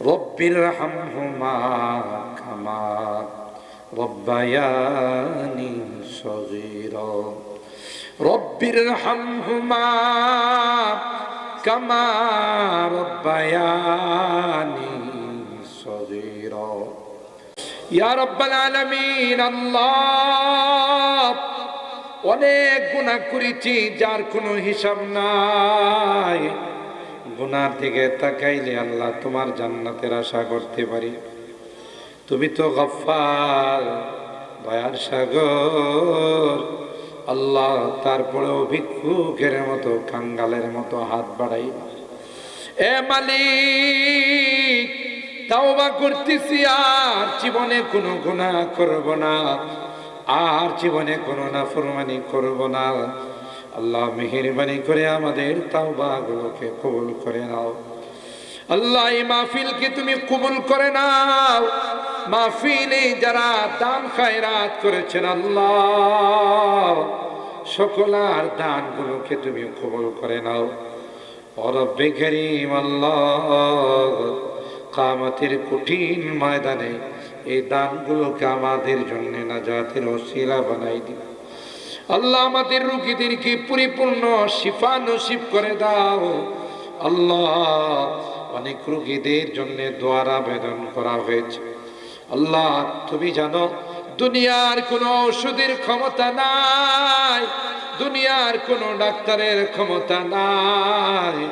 রব্বির হামহুমা কামা রব্বায়ানি সগীরা। রব্বির হামহুমা কামা রব্বায়ানি সগীরা। ইয়া অনেক গুনাহ করেছি যার কোনো হিসাব নাই। গুনার দিকে তাকাইলে আল্লাহ তোমার জান্নাতের আশা করতে পারি। তুমি তো গফার দয়ার সাগর। আল্লাহ তারপরেও ভিক্ষুকের মতো, কাঙ্গালের মতো হাত বাড়াই। এ মালিক, তাওবা করতেছি আর জীবনে কোনো গুনাহ করব না। আর জীবনে কোনো না নাফরমানি করব না। আল্লাহ মেহেরবানি করে আমাদের তাওবা গুলোকে কবুল করে নাও। আল্লাহ, এই মাহফিলকে তুমি কবুল করে নাও। মাহফিলে যারা দান খায়রাত করেছেন আল্লাহ সকলার দানগুলোকে তুমি কবুল করে নাও। আল্লাহ কামাতের কঠিন ময়দানে এই দানগুলোকে আমাদের জন্য না নাজাতের অশিলা বানাই দিও আল্লাহ আমাদের রুগীদেরকে পরিপূর্ণ শিফা নসিব করে দাও। আল্লাহ, অনেক রুগীদের জন্য দোয়ার আবেদন করা হয়েছে। আল্লাহ, তুমি জানো, দুনিয়ার কোনো ওষুধের ক্ষমতা নাই। দুনিয়ার কোনো ডাক্তারের ক্ষমতা নাই।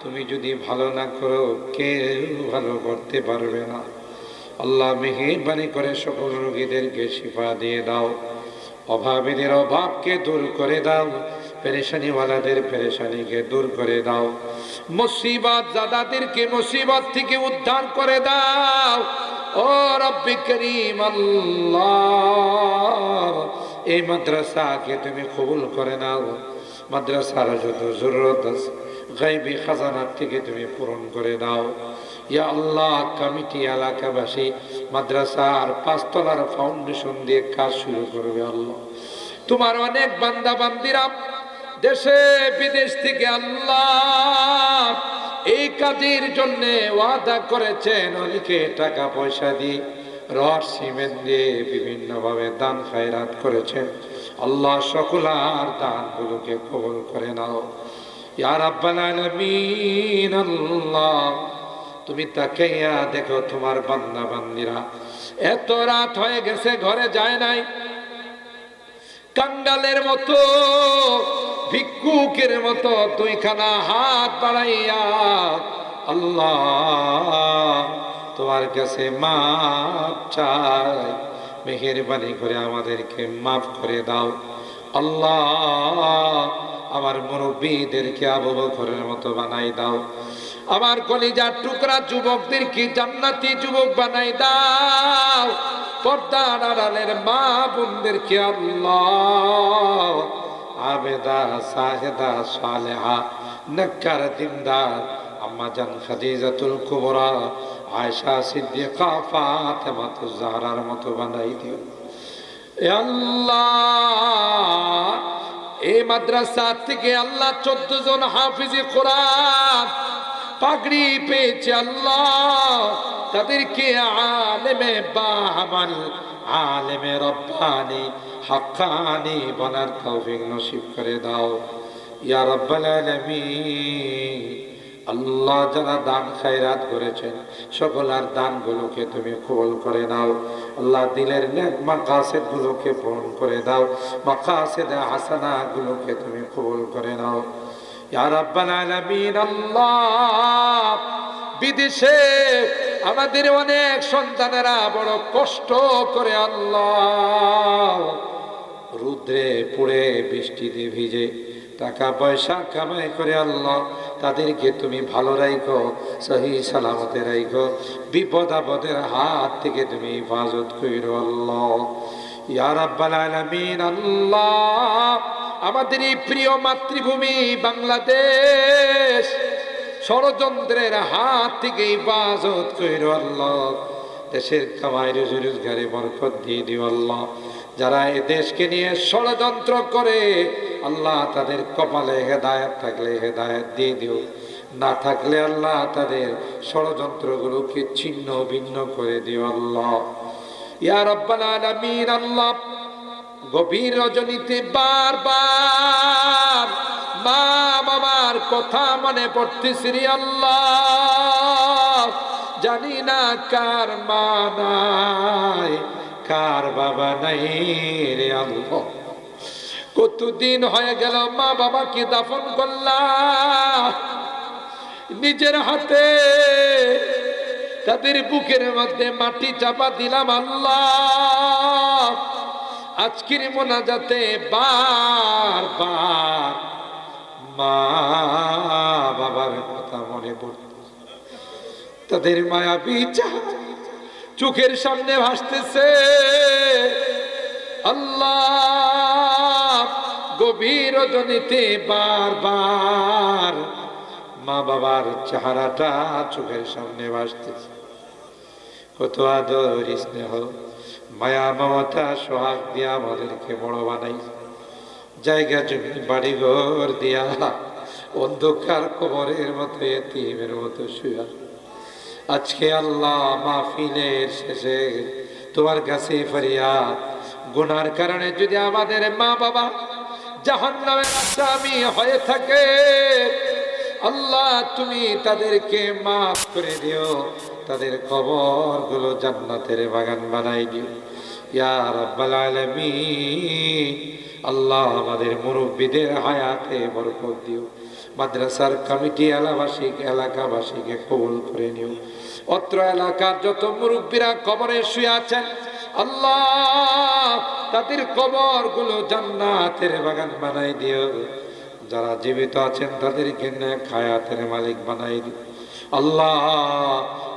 তুমি যদি ভালো না করো, কেউ ভালো করতে পারবে না। আল্লাহ মেহেরবানি করে সকল রোগীদেরকে শিফা দিয়ে দাও। অভাবীদের অভাবকে দূর করে দাও। পেরেশানিওয়ালাদের পেরেশানিকে দূর করে দাও। মুসিবত দাদাদেরকে মুসিবত থেকে উদ্ধার করে দাও। ও রব্বি করিম আল্লাহ, এই মাদ্রাসাকে তুমি কবুল করে নাও। মাদ্রাসার যত জরুরত আছে গাইবি খাজানার থেকে তুমি পূরণ করে দাও। ইয়া আল্লাহ, কমিটি এলাকাবাসী মাদ্রাসার পাঁচতলার ফাউন্ডেশন দিয়ে কাজ শুরু করবে আল্লাহ। তোমার অনেক বান্দা বান্দিরা দেশে বিদেশ থেকে আল্লাহ এই কাজের জন্য ওয়াদা করেছেন অনেকে টাকা পয়সা দিয়ে রড, সিমেন্ট দিয়ে বিভিন্নভাবে দান খায়রাত করেছেন। আল্লাহ সকলার দানগুলোকে কবল করে নাও। তুমি তাকাইয়া দেখো তোমার বান্দা বান্দিরা এত রাত হয়ে গেছে, ঘরে যায় নাই। কাঙ্গালের মতো, ভিক্ষুকের মতো দুইখানা হাত বাড়াইয়া আল্লাহ, তোমার কাছে মাপ চাই। মেহেরবানি করে আমাদেরকে মাফ করে দাও। আল্লাহ আমার মুরব্বীদেরকে আবু বকরের মতো বানাই দাও। আমার কলিজার টুকরা যুবকদেরকে জান্নাতি যুবক বানাই দাও? পর্দার আড়ালের মা বোনদেরকে আল্লাহ। আবেদা, সাহেদা, সালেহা, নক্কার, দিনদার, আম্মা জান খাদিজাতুল কুবরা, আয়েশা, সিদ্দিকা, ফাতেমাতুজ জাহরার মতো বানাই দিও। আল্লাহ এই মাদ্রাসা থেকে আল্লাহ চোদ্দ জন হাফিজে কোরআন পাগড়ি পেয়েছে আল্লাহ। তাদেরকে আলেমে বাহাবাল আলেমে রব্বানি হাক্কানি বনার তৌফিক নসিব করে দাও। ইয়া রব্বাল আলামিন। আল্লাহ যারা দান খায়রাত করেছেন সকল আর দানগুলোকে তুমি কবল করে নাও। আল্লাহ দিলের নেক মাকাসেদ গুলোকে পূরণ করে দাও। মাকাসেদ হাসানা গুলোকে তুমি কবল করে নাও। আল্লাহ বিদেশে আমাদের অনেক সন্তানেরা বড় কষ্ট করে আল্লাহ রুদ্রে পুড়ে বৃষ্টিতে ভিজে টাকা পয়সা কামাই করে আল্লাহ তাদেরকে তুমি ভালো রাখো সহি সালামতে রাখো বিপদ আপদের হাত থেকে তুমি হেফাজত করো আল্লাহ। আল্লাহ আমাদের এই প্রিয় মাতৃভূমি বাংলাদেশ ষড়যন্ত্রের হাত থেকে হেফাজত করো আল্লাহ। দেশের কামাই রুজি রোজগারে বরকত দিয়ে দিও আল্লাহ। যারা এ দেশকে নিয়ে ষড়যন্ত্র করে আল্লাহ তাদের কপালে হেদায়ত থাকলে হেদায়ত দিয়ে দিও। না থাকলে আল্লাহ তাদের ষড়যন্ত্রগুলোকে ছিন্ন ভিন্ন করে দিও আল্লাহ। ইয়া রব্বাল আলামিন আল্লাহ, গভীর রজনীতে বারবার মা বাবার কথা মনে পড়তেছি রে আল্লাহ। জানি না কার মা নাই, কার বাবা নাই রে আল্লাহ। কতদিন হয়ে গেল মা বাবাকে দাফন করলাম নিজের হাতে তাদের বুকের মধ্যে মাটি চাপা দিলাম আল্লাহ। আজকের মোনাজাতে বার বার মা বাবার কথা মনে পড়ত তাদের মায়াবী চেহারা চোখের সামনে ভাসতেছে। আল্লাহ গভীর রজনীতে বারবার মা বাবার চেহারাটা চোখের সামনে ভাসতেছে। কত আদর, স্নেহ, মায়া, মমতা, সোহাগ দিয়া আমাদেরকে বড় বানাই জায়গা, জমি বাড়ি ঘর দিয়া অন্ধকার কবরের মতো, এতিমের মতো শুয়া। আজকে আল্লাহ মাহফিলের শেষে তোমার কাছে ফরিয়া গুনার কারণে যদি আমাদের মা বাবা জাহান নামের আসামি হয়ে থাকে। আল্লাহ, তুমি তাদেরকে মাফ করে দিও। তাদের কবরগুলো জান্নাতের বাগান বানাই দিও। ইয়া রাব্বাল আলামিন, আল্লাহ আমাদের মুরব্বীদের হায়াতে বরকত দিও। মাদ্রাসার কমিটি এলাকাবাসী এলাকাবাসীকে কবুল করে নিও। অত্র এলাকার যত মুরব্বীরা কবরে শুয়ে আছেন আল্লাহ, তাদের কবরগুলো জান্নাতের বাগান বানাই দিও। যারা জীবিত আছেন, তাদেরকে খায়াতের মালিক বানাই দিও। আল্লাহ,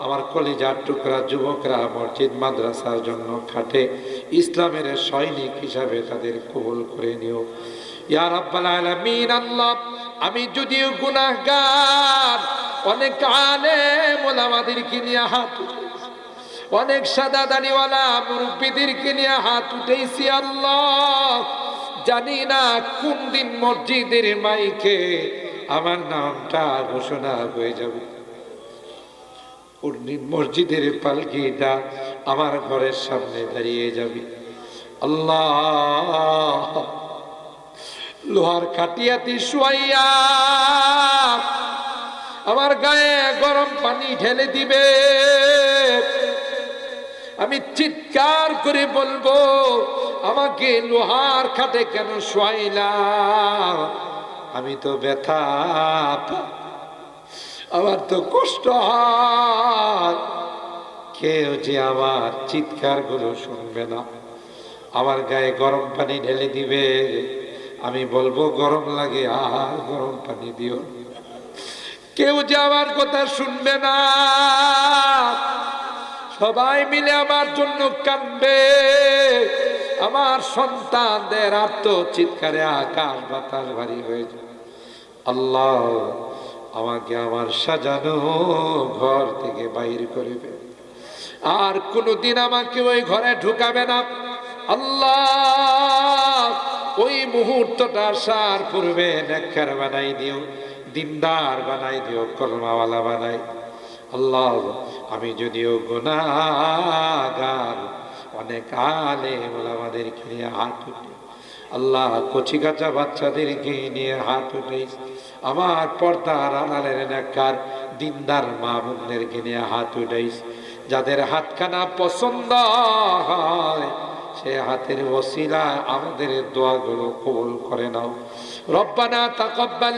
আমার কলিজার টুকরা যুবকরা মসজিদ, মাদ্রাসার জন্য খাটে ইসলামের সৈনিক হিসাবে তাদের কবুল করে নিও। ইয়া রাব্বাল আলামিন, আল্লাহ, আমি যদিও গুনাহগার, অনেক আলেম ওলামাদেরকে নিয়ে হাত অনেক সাদা দাড়িওয়ালা মুরব্বীদেরকে নিয়ে হাত উঠেছি আল্লাহ। জানি না কোন দিন মসজিদের মাইকে আমার নামটা ঘোষণা হয়ে যাবে। কোন দিন মসজিদের পালকিটা আমার ঘরের সামনে দাঁড়িয়ে যাবে। আল্লাহ, লোহার কাটিয়াতি শুয়াইয়া আমার গায়ে গরম পানি ঢেলে দিবে। আমি চিৎকার করে বলব, আমাকে লোহার খাটে কেন শোয়াইলা? আমি তো ব্যথা আমার তো কষ্ট হয়। কেউ যে আমার চিৎকারগুলো শুনবে না, আমার গায়ে গরম পানি ঢেলে দিবে। আমি বলব, গরম লাগে, আর গরম পানি দিও কেউ যে আমার কথা শুনবে না সবাই মিলে আমার জন্য কাঁদবে। আমার সন্তানদের আত্ম চিৎকারে আকাশ বাতাস ভারী হয়ে যাবে আল্লাহ আমাকে আমার সাজানো ঘর থেকে বাইর করবে আর কোনোদিন আমাকে ওই ঘরে ঢুকাবে না। আল্লাহ ওই মুহূর্তটা আসার পূর্বে নেকর বানাই দিও, দিনদার বানাই দিও, কলমাওয়ালা বানাই। আল্লাহ, আমি যদিও গুনাগার অনেক আলে আমাদেরকে নিয়ে হাত উঠে, আল্লাহ কচি কাঁচা বাচ্চাদেরকে নিয়ে হাত উঠেছ আমার পর্দার আড়ালের নেকার দিনদার মা বোনদেরকে নিয়ে হাত উঠেছ যাদের হাতখানা পছন্দ হয়, সে হাতের ওসিলা আমাদের দোয়াগুলো কবুল করে নাও। রব্বানা তাকাব্বাল